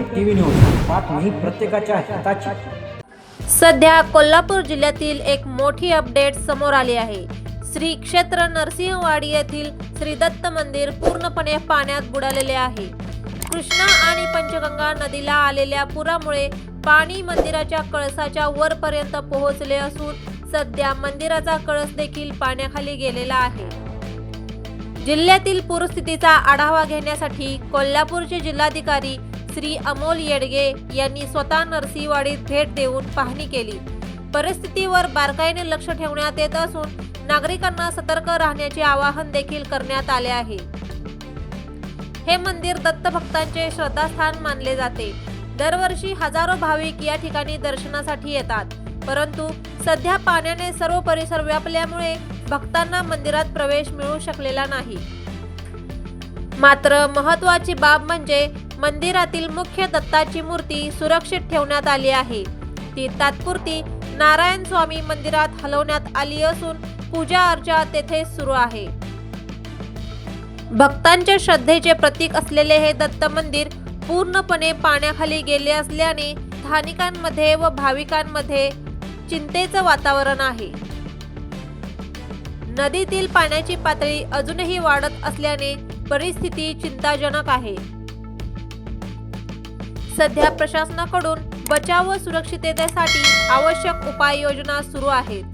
TV news बातमी प्रत्येकाच्या हिताची. सध्या कोल्हापूर जिल्ह्यातील एक मोठी अपडेट समोर आली आहे. श्री क्षेत्र नरसिंहवाडी येथील श्री दत्त मंदिर पूर्णपणे पाण्यात बुडालेले आहे. कृष्णा आणि पंचगंगा नदीला आलेल्या पुरामुळे पाणी मंदिराच्या कळसाच्या वरपर्यंत पोहोचले असून सध्या मंदिराचा कळस देखील पाण्याखाली गेलेला आहे. जिल्ह्यातील पूरस्थितीचा आढावा घेण्यासाठी कोल्हापूरचे जिल्हाधिकारी श्री अमोल येडगे यांनी स्वतः नरसिंहवाडीत भेट देऊन पाहणी केली. परिस्थितीवर बारकाईने लक्ष ठेवण्यात येत असून नागरिकांना सतर्क राहण्याचे आवाहन देखील करण्यात आले आहे. हे मंदिर दत्त भक्तांचे श्रद्धास्थान मानले जाते. दरवर्षी हजारो भाविक या ठिकाणी दर्शनासाठी येतात. परंतु सध्या पाण्याने सर्व परिसर व्यापल्यामुळे भक्तांना मंदिरात प्रवेश मिळू शकलेला नाही. मात्र महत्वाची बाब म्हणजे मंदिरातील मुख्य दत्ताची मूर्ती सुरक्षित ठेवण्यात आली आहे. ती तात्पुरती नारायण स्वामी मंदिरात हलवण्यात आली असून पूजा अर्चा तेथे सुरू आहे. भक्तांच्या श्रद्धेचे प्रतीक असलेले हे दत्त मंदिर पूर्णपणे पाण्याखाली गेले असल्याने स्थानिकांमध्ये व भाविकांमध्ये चिंतेचं वातावरण आहे. नदीतील पाण्याची पातळी अजूनही वाढत असल्याने परिस्थिती चिंताजनक आहे. सध्या प्रशासनाकडून बचाव व सुरक्षिततेसाठी आवश्यक उपाययोजना सुरू आहेत.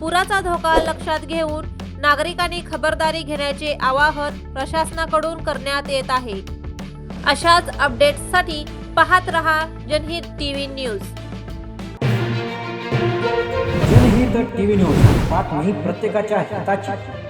पुराचा धोका लक्षात घेऊन नागरिकांनी खबरदारी घेण्याचे आवाहन प्रशासनाकडून करण्यात येत आहे. अशाच अपडेट्ससाठी पाहत रहा Janhit TV news. Janhit TV news बातमी प्रत्येकाच्या हिताची.